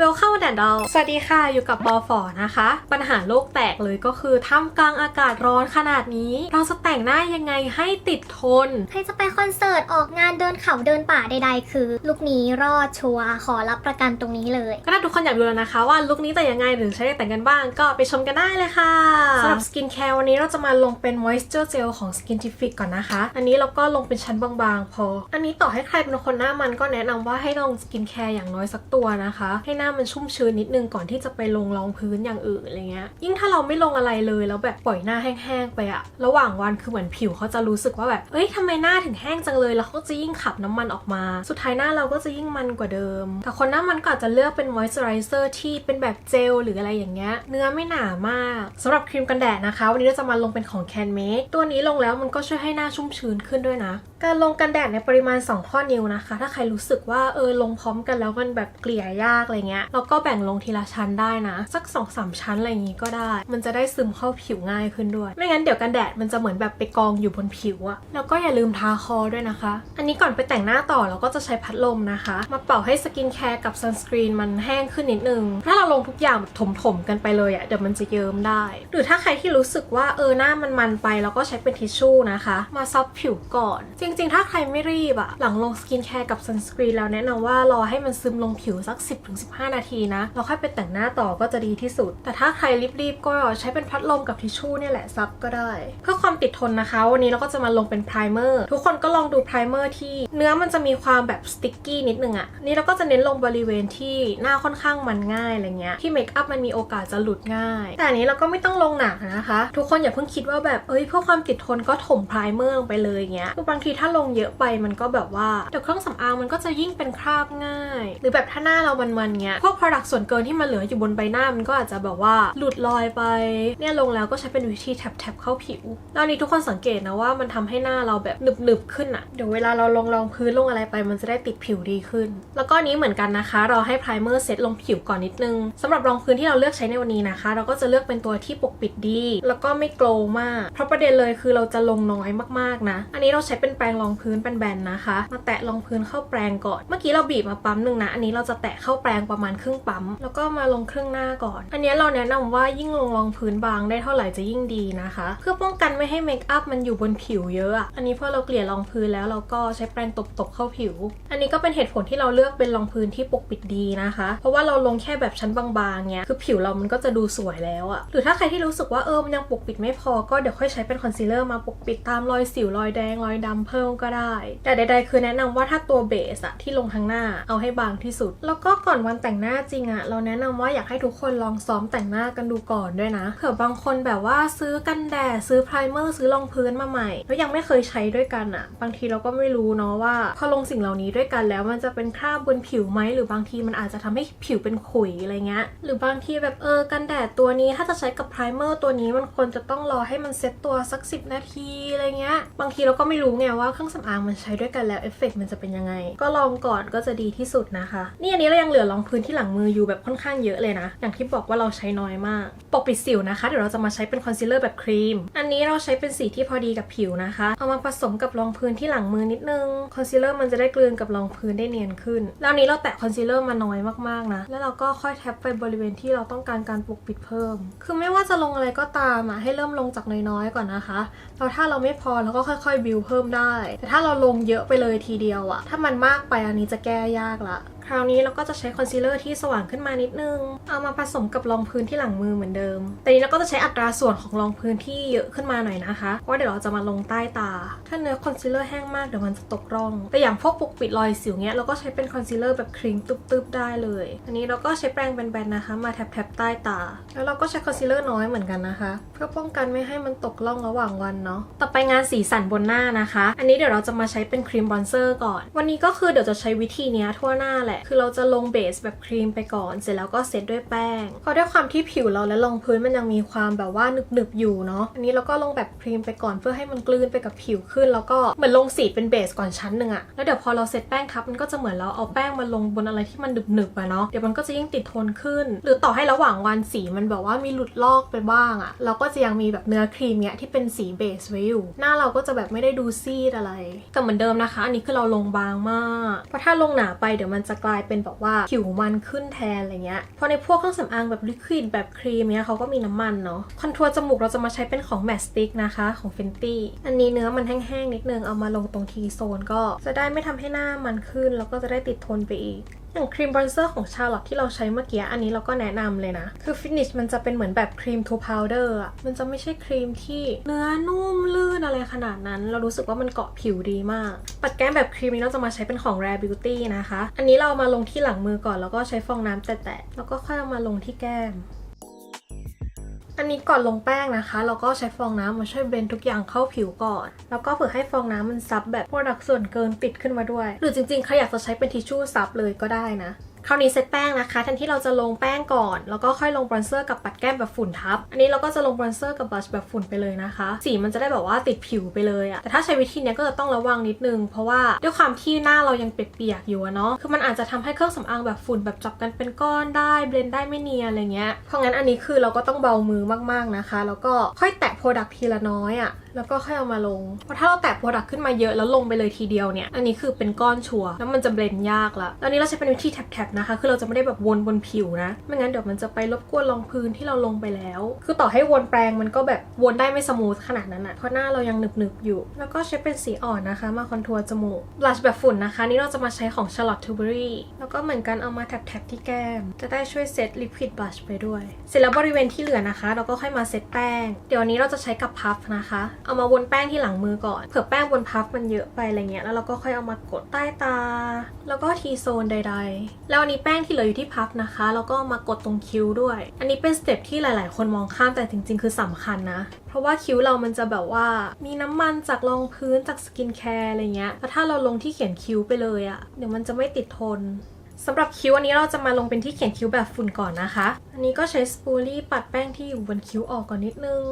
เวลเข้าแดดดอลสวัสดีค่ะ อยู่กับปอฝอนะคะ ปัญหาโลกแตกเลยก็คือท่ามกลางอากาศร้อนขนาดนี้ เราจะแต่งหน้ายังไงให้ติดทน ใครจะไปคอนเสิร์ต ออกงานเดินเขาเดินป่าใดๆ คือ ลุคนี้รอดชัวร์ขอรับประกันตรงนี้เลย ก็ถ้าทุกคนอยากดูแล้วนะคะ ว่าลุคนี้แต่งยังไงหรือใช้ได้แต่งกันบ้างก็ไปชมกันได้เลยค่ะสำหรับสกินแคร์วันนี้เราจะมาลงเป็น moisture gel ของ Skintific ก่อนนะคะ อันนี้เราก็ลงเป็นชั้นบางๆ พอ อันนี้ต่อให้ใครเป็นคนหน้ามันก็แนะนำว่าให้ลงสกินแคร์อย่างน้อยสักตัวนะคะ ให้หน้ามันชุ่มชื้นนิดนึงก่อนที่จะไปลงรองพื้นอย่างอื่นอะไรเงี้ย ยิ่งถ้าเราไม่ลงอะไรเลยแล้วแบบปล่อยหน้าแห้งๆไปอะระหว่างวันคือเหมือนผิวเขาจะรู้สึกว่าแบบเอ้ยทำไมหน้าถึงแห้งจังเลย แล้วเขาก็จะยิ่งขับน้ำมันออกมา สุดท้ายหน้าเราก็จะยิ่งมันกว่าเดิม แต่คนหน้ามันก็อาจจะเลือกเป็น moisturizer ที่เป็นแบบเจลหรืออะไรอย่างเงี้ย เนื้อไม่หนามากสำหรับครีมกันแดดนะคะ วันนี้เราจะมาลงเป็นของ Can Make ตัวนี้ลงแล้วมันก็ช่วยให้หน้าชุ่มชื้นขึ้นด้วยนะ การลงกันแดดในปริมาณ 2 ข้อนิ้วนะคะ ถ้าใครรู้สึกว่าเออลงพร้อมกันแล้วมันแบบเกลี่ยยากอะไรเงี้ยเราก็แบ่งลงทีละชั้นได้นะ สัก2อสชั้นอะไรอย่างงี้ก็ได้ มันจะได้ซึมเข้าผิวง่ายขึ้นด้วย ไม่งั้นเดี๋ยวกันแดดมันจะเหมือนแบบไปกองอยู่บนผิวอะแล้วก็อย่าลืมทาคอด้วยนะคะ อันนี้ก่อนไปแต่งหน้าต่อเราก็จะใช้พัดลมนะคะ มาเป่าให้สกินแคร์กับซันสกรีนมันแห้งขึ้นนิดนึงถ้าเราลงทุกอย่างแบบถมๆกันไปเลยอะเดี๋ยวมันจะเยิ้มได้ หรือถ้าใครที่รู้สึกว่าเออหน้ามันมันไปเราก็ใช้เป็นทิชชู่นะคะ มาซับผิวก่อนจริงริงๆ ถ้าใครไม่รีบอะหลังลงสกินแคร์กับซันสกรีนแล้วแนะนำว่ารอให้มันซึมลงผิวสัก 10-15 นาทีนะแล้วค่อยไปแต่งหน้าต่อก็จะดีที่สุด แต่ถ้าใครรีบๆ ก็ใช้เป็นพัดลมกับทิชชู่เนี่ยแหละซับก็ได้ เพื่อความติดทนนะคะ วันนี้เราก็จะมาลงเป็นไพรเมอร์ทุกคนก็ลองดูไพรเมอร์ที่เนื้อมันจะมีความแบบสติ๊กกี้นิดนึงอะนี่เราก็จะเน้นลงบริเวณที่หน้าค่อนข้างมันง่ายอะไรเงี้ยที่เมคอัพมันมีโอกาสจะหลุดง่าย แต่อันนี้เราก็ไม่ต้องลงหนักนะคะ ทุกคนอย่าเพิ่งคิดว่าแบบเอ้ยเพื่อความติดทนก็ถมไพรเมอร์ลงไปเลยเงี้ยคือบางทีถ้าลงเยอะไปมันก็แบบว่าเดี๋ยวเครื่องสำอางมันก็จะยิ่งเป็นคราบง่าย หรือแบบถ้าหน้าเรามันๆเงี้ยพวก product ส่วนเกินที่มันเหลืออยู่บนใบหน้ามันก็อาจจะแบบว่าหลุดลอยไป เนี่ยลงแล้วก็ใช้เป็นวิธีแท็บๆเข้าผิวแล้วอันนี้ทุกคนสังเกตนะว่ามันทำให้หน้าเราแบบหนึบๆขึ้นอะเดี๋ยวเวลาเราลงรองพื้นลงอะไรไป มันจะได้ติดผิวดีขึ้น แล้วก็นี้เหมือนกันนะคะ เราให้ไพรเมอร์เซตลงผิวก่อนนิดนึงสำหรับรองพื้นที่เราเลือกใช้ในวันนี้นะคะ เราก็จะเลือกเป็นตัวที่ปกปิดดี แล้วก็ไม่โกล์มาก เพราะประเด็นเลยคือเราจะลงน้อยมากๆนะ อันนี้เราใช้เป็นแปรงรองพื้นเป็นแบนนะคะ มาแตะรองพื้นเข้าแปรงก่อน เมื่อกี้เราบีบมาปั๊มหนึ่งนะ อันนี้เราจะแตะเข้าแปรงประมาณครึ่งปั๊ม แล้วก็มาลงครึ่งหน้าก่อน อันนี้เราแนะนำว่ายิ่งลงรองพื้นบางได้เท่าไหร่จะยิ่งดีนะคะ เพื่อป้องกันไม่ให้เมคอัพมันอยู่บนผิวเยอะอะ อันนี้พอเราเกลี่ยรองพื้นแล้วเราก็ใช้แปรงตบๆเข้าผิว อันนี้ก็เป็นเหตุผลที่เราเลือกเป็นรองพื้นที่ปกปิดดีนะคะ เพราะว่าเราลงแค่แบบชั้นบางๆเนี้ยคือผิวเรามันก็จะดูสวยแล้วอะหรือถ้าใครที่รู้สึกว่าเออมันยังปกปิดไม่พอก็เดี๋ยวค่อยใช้เป็นคอนซีลเลอร์มาปกปิดตามรอยสิวรอยแดงรอยดำเพิ่มก็ได้ แต่ใดๆคือแนะนำว่าถ้าตัวเบสอะที่ลงทางหน้าเอาให้บางที่สุด แล้วก็ก่อนวันแต่งหน้าจริงอะเราแนะนำว่าอยากให้ทุกคนลองซ้อมแต่งหน้ากันดูก่อนด้วยนะเผื่อบางคนแบบว่าซื้อกันแดดซื้อไพรเมอร์ซื้อรองพื้นมาใหม่ แล้วยังไม่เคยใช้ด้วยกันอะบางทีเราก็ไม่รู้เนาะว่าพอลงสิ่งเหล่านี้ด้วยกันแล้วมันจะเป็นคราบบนผิวไหมหรือบางทีมันอาจจะทำให้ผิวเป็นขุยอะไรเงี้ยหรือบางทีแบบเออกันแดดตัวนี้ถ้าจะใช้กับไพรเมอร์ตัวนี้มันควรจะต้องรอให้มันเซ็ตตัวสัก 10 นาทีอะไรเงี้ยบางทีเราก็ไม่รู้ไงว่าเครื่องสำอางมันใช้ด้วยกันแล้วเอฟเฟกต์มันจะเป็นยังไง ก็ลองก่อนก็จะดีที่สุดนะคะ นี่อันนี้เรายังเหลือรองพื้นที่หลังมืออยู่แบบค่อนข้างเยอะเลยนะ อย่างที่บอกว่าเราใช้น้อยมากปกปิดสิวนะคะ เดี๋ยวเราจะมาใช้เป็นคอนซีลเลอร์แบบครีม อันนี้เราใช้เป็นสีที่พอดีกับผิวนะคะ เอามาผสมกับรองพื้นที่หลังมือนิดนึง คอนซีลเลอร์มันจะได้กลืนกับรองพื้นได้เนียนขึ้น แล้วนนี้เราแตะคอนซีลเลอร์มาน้อยมากๆนะ แล้วเราก็ค่อยแท็บไปบริเวณที่เราต้องการการปกปิดเพิ่ม คือไม่ว่าจะลงอะไรก็ตามอะให้เริ่มลงจากน้อยๆก่อนนะคะแล้วถ้าเราไม่พอเราก็ค่อยๆบิวเพิ่มได้แต่ถ้าเราลงเยอะไปเลยทีเดียวอะถ้ามันมากไปอันนี้จะแก้ยากละ ราวนี้เราก็จะใช้คอนซีลเลอร์ที่สว่างขึ้นมานิดนึง เอามาผสมกับรองพื้นที่หลังมือเหมือนเดิม แต่นี้เราก็จะใช้อัตราส่วนของรองพื้นที่เยอะขึ้นมาหน่อยนะคะเพราะว่าเดี๋ยวเราจะมาลงใต้ตา ถ้าเนื้อคอนซีลเลอร์แห้งมากเดี๋ยวมันจะตกร่อง แต่อย่างพวกปกปิดรอยสิวเนี้ยเราก็ใช้เป็นคอนซีลเลอร์แบบครีมตึบๆได้เลย อันนี้เราก็ใช้แปรงแบนๆนะคะ มาแทบๆใต้ตา แล้วเราก็ใช้คอนซีลเลอร์น้อยเหมือนกันนะคะ เพื่อป้องกันไม่ให้มันตกร่องระหว่างวันเนาะต่อไปงานสีสันบนหน้านะคะ อันนี้เดี๋ยวเราจะมาใช้เป็นครีมบอนเซอร์ก่อน วันนี้ก็คือเดี๋ยวจะใช้วิธีนี้ทั่วหน้าแหละคือเราจะลงเบสแบบครีมไปก่อน เสร็จแล้วก็เซตด้วยแป้งเพราะด้วยความที่ผิวเราและรองพื้นมันยังมีความแบบว่าหนึบๆอยู่เนาะ อันนี้เราก็ลงแบบครีมไปก่อนเพื่อให้มันกลืนไปกับผิวขึ้น แล้วก็เหมือนลงสีเป็นเบสก่อนชั้นหนึ่งอะแล้วเดี๋ยวพอเราเซตแป้งทับมันก็จะเหมือนเราเอาแป้งมาลงบนอะไรที่มันหนึบๆอะเนาะ เดี๋ยวมันก็จะยิ่งติดทนขึ้น หรือต่อให้ระหว่างวันสีมันแบบว่ามีหลุดลอกไปบ้างอะเราก็จะยังมีแบบเนื้อครีมเนี้ยที่เป็นสีเบสไว้อยู่ หน้าเราก็จะแบบไม่ได้ดูซีดอะไร แต่เหมือนเดิมนะคะ อันนี้คือเราลงบางมาก เพราะถ้าลงหนาไปเดี๋ยวมันจะกลายเป็นแบบว่าผิวมันขึ้นแทนอะไรเงี้ยเพราะในพวกเครื่องสำอางแบบลิควิดแบบครีมเนี้ยเขาก็มีน้ำมันเนาะคอนทัวร์จมูกเราจะมาใช้เป็นของแมสติกนะคะของเฟนตี้อันนี้เนื้อมันแห้งๆนิดนึงเอามาลงตรงทีโซนก็จะได้ไม่ทำให้หน้ามันขึ้น แล้วก็จะได้ติดทนไปอีก อย่างครีมบรอนเซอร์ของชาร์ลอตที่เราใช้เมื่อกี้ อันนี้เราก็แนะนำเลยนะ คือฟินิชมันจะเป็นเหมือนแบบครีมทูพาวเดอร์อะ มันจะไม่ใช่ครีมที่เนื้อนุ่มลื่นอะไรขนาดนั้น เรารู้สึกว่ามันเกาะผิวดีมาก ปัดแก้มแบบครีมนี้เราจะมาใช้เป็นของ Rare Beauty นะคะ อันนี้เรามาลงที่หลังมือก่อนแล้วก็ใช้ฟองน้ำแตะๆแล้วก็ค่อยเอามาลงที่แก้ม อันนี้ก่อนลงแป้งนะคะ เราก็ใช้ฟองน้ำมาช่วยเบนทุกอย่างเข้าผิวก่อน แล้วก็เผื่อให้ฟองน้ำมันซับแบบพวกดักส่วนเกินปิดขึ้นมาด้วย หรือจริงๆใครอยากจะใช้เป็นทิชชู่ซับเลยก็ได้นะ ราวนี้เซตแป้งนะคะแทนที่เราจะลงแป้งก่อน แล้วก็ค่อยลงบรอนเซอร์กับปัดแก้มแบบฝุ่นทับ อันนี้เราก็จะลงบรอนเซอร์กับบลัชแบบฝุ่นไปเลยนะคะ สีมันจะได้แบบว่าติดผิวไปเลยอะแต่ถ้าใช้วิธีนี้ก็จะต้องระวังนิดนึง เพราะว่าด้วยความที่หน้าเรายังเปียกๆอยู่อะเนาะคือมันอาจจะทำให้เครื่องสำอางแบบฝุ่นแบบจับกันเป็นก้อนได้เบลนด์ได้ไม่เนียนอะไรเงี้ยเพราะงั้นอันนี้คือเราก็ต้องเบามือมากๆนะคะ แล้วก็ค่อยแตะโปรดักทีละน้อยอะแล้วก็ค่อยเอามาลง เพราะถ้าเราแตะโปรดักต์ขึ้นมาเยอะแล้วลงไปเลยทีเดียวเนี่ย อันนี้คือเป็นก้อนชัวร์แล้วมันจะเบลนยากละแล้วอันนี้เราใช้เป็นวิธีแท็บๆนะคะ คือเราจะไม่ได้แบบวนบนผิวนะ ไม่งั้นเดี๋ยวมันจะไปรบกวนรองพื้นที่เราลงไปแล้ว คือต่อให้วนแปรงมันก็แบบวนได้ไม่สมูทขนาดนั้นอะเพราะหน้าเรายังหนึบๆอยู่ แล้วก็ใช้เป็นสีอ่อนนะคะ มาคอนทัวร์จมูกบลัชแบบฝุ่นนะคะ นี่เราจะมาใช้ของ Charlotte Tilbury แล้วก็เหมือนกันเอามาแท็บๆที่แก้ม จะได้ช่วยเซตลิควิดบลัชไปด้วย เสร็จแล้วบริเวณที่เหลือนะคะ เราก็ค่อยมาเซตแป้ง เดี๋ยวนี้เราจะใช้กับพัฟนะคะเอามาวนแป้งที่หลังมือก่อนเผื่อแป้งบนพัฟมันเยอะไปอะไรเงี้ยแล้วเราก็ค่อยเอามากดใต้ตา แล้วก็ทีโซนใด ๆ แล้วอันนี้แป้งที่เหลืออยู่ที่พัฟนะคะ แล้วก็มากดตรงคิ้วด้วย อันนี้เป็นสเต็ปที่หลาย ๆ คนมองข้ามแต่จริง ๆ คือสำคัญนะ เพราะว่าคิ้วเรามันจะแบบว่ามีน้ำมันจากรองพื้นจากสกินแคร์อะไรเงี้ยแล้วถ้าเราลงที่เขียนคิ้วไปเลยอะเดี๋ยวมันจะไม่ติดทนสำหรับคิ้วอันนี้เราจะมาลงเป็นที่เขียนคิ้วแบบฝุ่นก่อนนะคะ อันนี้ก็ใช้สปูลี่ปัดแป้งที่อยู่บนคิ้วออกก่อนนิดนึง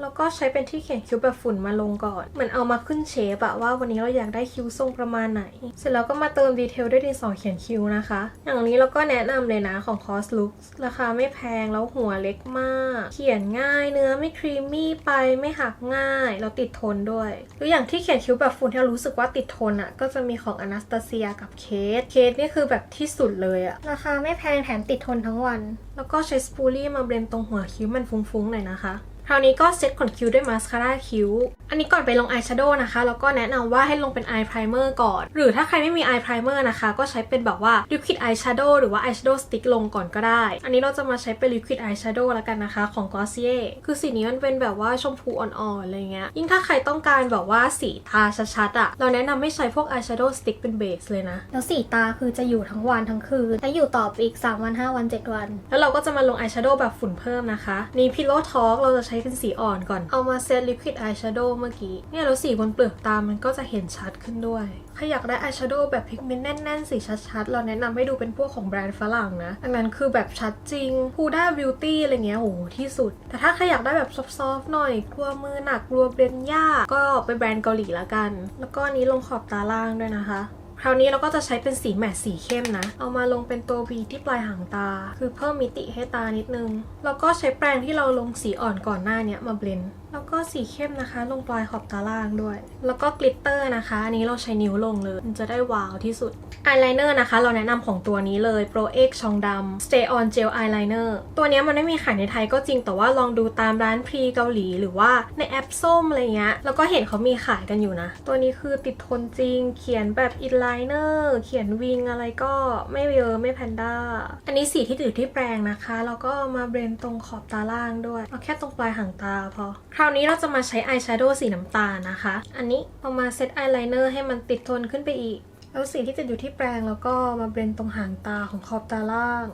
แล้วก็ใช้เป็นที่เขียนคิ้วแบบฝุ่นมาลงก่อน เหมือนเอามาขึ้นเชฟอะว่าวันนี้เราอยากได้คิ้วทรงประมาณไหน เสร็จแล้วก็มาเติมดีเทลด้วยดินสอเขียนคิ้วนะคะ อย่างนี้เราก็แนะนำเลยนะของ Cos Look ราคาไม่แพงแล้วหัวเล็กมาก เขียนง่ายเนื้อไม่ครีมมี่ไปไม่หักง่ายแล้วติดทนด้วยหรืออย่างที่เขียนคิ้วแบบฝุ่นที่เรารู้สึกว่าติดทนอะก็จะมีของ Anastasia กับเคสเคสนี่คือแบบที่สุดเลยอะราคาไม่แพงแถมติดทนทั้งวัน แล้วก็ใช้สปูลี่มาเบลนตรงหัวคิ้วมันฟุ้งๆหน่อยนะคะ คราวนี้ก็เซตขนคิ้วด้วยมาสคาร่าคิ้ว อันนี้ก่อนไปลงอายแชโดว์นะคะ แล้วก็แนะนำว่าให้ลงเป็นอายไพรเมอร์ก่อน หรือถ้าใครไม่มีอายไพรเมอร์นะคะ ก็ใช้เป็นแบบว่าลิควิดอายแชโดว์หรือว่าอายแชโดว์สติ๊กลงก่อนก็ได้ อันนี้เราจะมาใช้เป็นลิควิดอายแชโดว์แล้วกันนะคะของ Glossier คือสีนี้มันเป็นแบบว่าชมพูอ่อนๆอะไรเงี้ย ยิ่งถ้าใครต้องการแบบว่าสีตาชัดๆอะเราแนะนำให้ใช้พวกอายแชโดว์สติ๊กเป็นเบสเลยนะ แล้วสีตาคือจะอยู่ทั้งวันทั้งคืน และอยู่ต่อไปอีก 3 วัน 5 วัน 7 วัน แล้วเราก็จะมาลงอายแชโดว์แบบฝุ่นเพิ่มนะคะ นี่ Pillow Talk เราจะใช้เป็นสีอ่อนก่อน เอามาเซตลิควิดอายแชโดว์เมื่อกี้ เนี่ยแล้วสีบนเปลือกตามันก็จะเห็นชัดขึ้นด้วย ใครอยากได้อายแชโดว์แบบพิกเมนต์แน่นๆสีชัดๆ เราแนะนำให้ดูเป็นพวกของแบรนด์ฝรั่งนะอันนั้นคือแบบชัดจริงพูด้าบิวตี้อะไรเงี้ยโหที่สุด แต่ถ้าใครอยากได้แบบซอฟๆหน่อยกลัวมือหนักกลัวเบรนยากก็ไปแบรนด์เกาหลีละกัน แล้วก็อันนี้ลงขอบตาล่างด้วยนะคะ คราวนี้เราก็จะใช้เป็นสีแมทสีเข้มนะ เอามาลงเป็นตัว V ที่ปลายหางตา คือเพิ่มมิติให้ตานิดนึง แล้วก็ใช้แปรงที่เราลงสีอ่อนก่อนหน้าเนี้ยมาเบลนด์แล้วก็สีเข้มนะคะ ลงปลายขอบตาล่างด้วย แล้วก็กลิตเตอร์นะคะ อันนี้เราใช้นิ้วลงเลย มันจะได้ว้าวที่สุด อายไลเนอร์นะคะ เราแนะนำของตัวนี้เลย Pro X ชองดำ Stay on Gel Eyeliner ตัวนี้มันไม่มีขายในไทยก็จริง แต่ว่าลองดูตามร้านพรีเกาหลี หรือว่าในแอปส้มอะไรเงี้ย แล้วก็เห็นเขามีขายกันอยู่นะ ตัวนี้คือติดทนจริง เขียนแบบอินไลเนอร์ เขียนวิงอะไรก็ไม่เยอะไม่แพนด้า อันนี้สีที่ติดอที่แปรงนะคะ แล้วก็มาเบรนตรงขอบตาล่างด้วย เอาแค่ตรงปลายหางตาพอคราวนี้เราจะมาใช้อายแชโดว์สีน้ำตาลนะคะ อันนี้เอามาเซตอายไลเนอร์ให้มันติดทนขึ้นไปอีก แล้วสีที่จะอยู่ที่แปรงแล้วก็มาเบลนตรงหางตาของขอบตาล่าง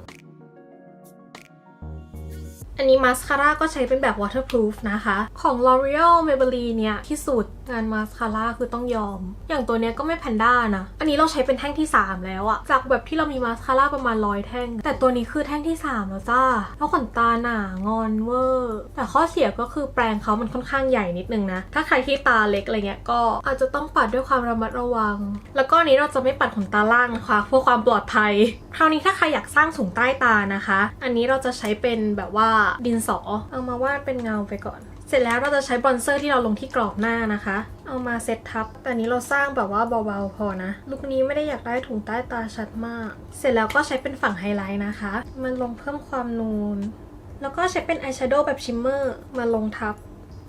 อันนี้มาสคาร่าก็ใช้เป็นแบบ waterproof นะคะ ของ L'Oreal Maybelline เนี่ยที่สุดงานมาสคาร่าคือต้องยอม อย่างตัวเนี้ยก็ไม่แพนด้านะ อันนี้เราใช้เป็นแท่งที่ 3 แล้วอะจากแบบที่เรามีมาสคาร่าประมาณร้อยแท่ง แต่ตัวนี้คือแท่งที่ 3 แล้วจ้า แล้วขนตาหนางอนเวอร์ แต่ข้อเสียก็คือแปรงเขามันค่อนข้างใหญ่นิดนึงนะ ถ้าใครที่ตาเล็กอะไรเงี้ยก็อาจจะต้องปัดด้วยความระมัดระวัง แล้วก็นนี้เราจะไม่ปัดขนตาล่างนะคะเพื่อความปลอดภัย คราวนี้ถ้าใครอยากสร้างสูงใต้ตานะคะ อันนี้เราจะใช้เป็นแบบว่าดินสอเอามาวาดเป็นเงาไปก่อน เสร็จแล้วเราจะใช้บอนเซอร์ที่เราลงที่กรอบหน้านะคะ เอามาเซตทับ แต่นนี้เราสร้างแบบว่าเบาๆพอนะ ลุคนี้ไม่ได้อยากได้ถุงใต้ตาชัดมาก เสร็จแล้วก็ใช้เป็นฝั่งไฮไลท์นะคะ มันลงเพิ่มความนูน แล้วก็ใช้เป็นอายแชโดว์แบบชิมเมอร์มาลงทับ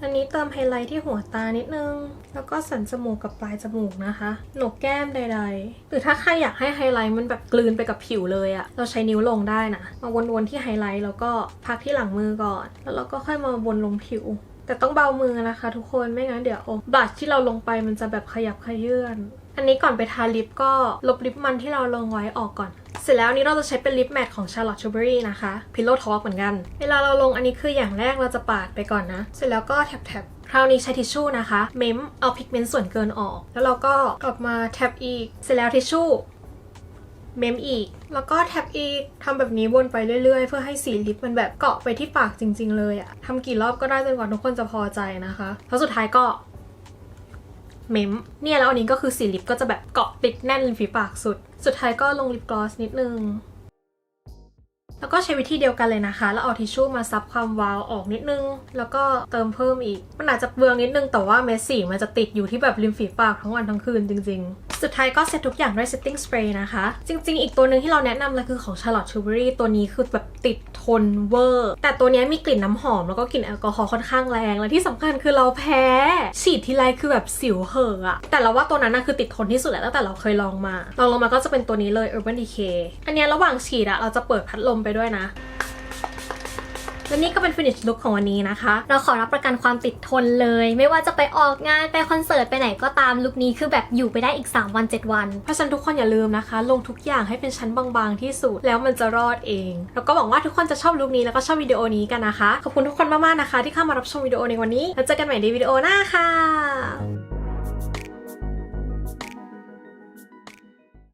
อันนี้เติมไฮไลท์ที่หัวตานิดนึง แล้วก็สันจมูกกับปลายจมูกนะคะโหนกแก้มใดๆ หรือถ้าใครอยากให้ไฮไลท์มันแบบกลืนไปกับผิวเลยอะเราใช้นิ้วลงได้นะ มาวนๆที่ไฮไลท์แล้วก็พักที่หลังมือก่อน แล้วเราก็ค่อยมาวนลงผิว แต่ต้องเบามือนะคะ ทุกคนไม่งั้นเดี๋ยวบลัชที่เราลงไปมันจะแบบขยับขยื่นอันนี้ก่อนไปทาลิปก็ลบลิปมันที่เราลงไว้ออกก่อน เสร็จแล้วนี้เราจะใช้เป็นลิปแมทของ Charlotte Tilbury นะคะ Pillow Talk เหมือนกัน เวลาเราลงอันนี้คืออย่างแรกเราจะปาดไปก่อนนะ เสร็จแล้วก็แท็บคราวนี้ใช้ทิชชู่นะคะ เมมเอาพิกเมนต์ส่วนเกินออก แล้วเราก็กลับมาแท็บอีก เสร็จแล้วทิชชู่ เมมอีก แล้วก็แท็บอีกทำแบบนี้วนไปเรื่อยๆ เพื่อให้สีลิปมันแบบเกาะไปที่ปากจริง ๆ เลยอะทำกี่รอบก็ได้จนกว่าทุกคนจะพอใจนะคะ แล้วสุดท้ายก็ เมมเนี่ยแล้วอันนี้ก็คือสีลิปก็จะแบบเกาะติดแน่นริมฝีปากสุด สุดท้ายก็ลงลิปกลอสนิดนึง แล้วก็ใช้วิธีเดียวกันเลยนะคะ แล้วเอาทิชชู่มาซับความวาวออกนิดนึง แล้วก็เติมเพิ่มอีก มันอาจจะเบืองนิดนึง แต่ว่าเม็ดสีมันจะติดอยู่ที่แบบริมฝีปากทั้งวันทั้งคืนจริง ๆ สุดท้ายก็เซตทุกอย่างด้วย setting spray นะคะ จริง ๆ อีกตัวหนึ่งที่เราแนะนำเลยคือของ Charlotte Tilbury ตัวนี้คือแบบติดทนเวอร์ แต่ตัวนี้มีกลิ่นน้ำหอม แล้วก็กลิ่นแอลกอฮอล์ค่อนข้างแรง และที่สำคัญคือเราแพ้ ฉีดทีไรคือแบบสิวเหอะอะแต่เราว่าตัวนั้นน่ะคือติดทนที่สุดแล้วตั้งแต่เราเคยลองมาลองลงมาก็จะเป็นตัวนี้เลย Urban Decay อันนี้ระหว่างฉีดอะเราจะเปิดพัดลมไปด้วยนะและนี่ก็เป็น finish look ของวันนี้นะคะ เราขอรับประกันความติดทนเลย ไม่ว่าจะไปออกงาน ไปคอนเสิร์ต ไปไหนก็ตามลุคนี้คือแบบอยู่ไปได้อีก 3 วัน 7 วัน เพราะฉะนั้นทุกคนอย่าลืมนะคะ ลงทุกอย่างให้เป็นชั้นบางๆที่สุด แล้วมันจะรอดเอง แล้วก็หวังว่าทุกคนจะชอบลุคนี้แล้วก็ชอบวิดีโอนี้กันนะคะ ขอบคุณทุกคนมากๆนะคะ ที่เข้ามารับชมวิดีโอในวันนี้ แล้วเจอกันใหม่ในวิดีโอหน้าค่ะ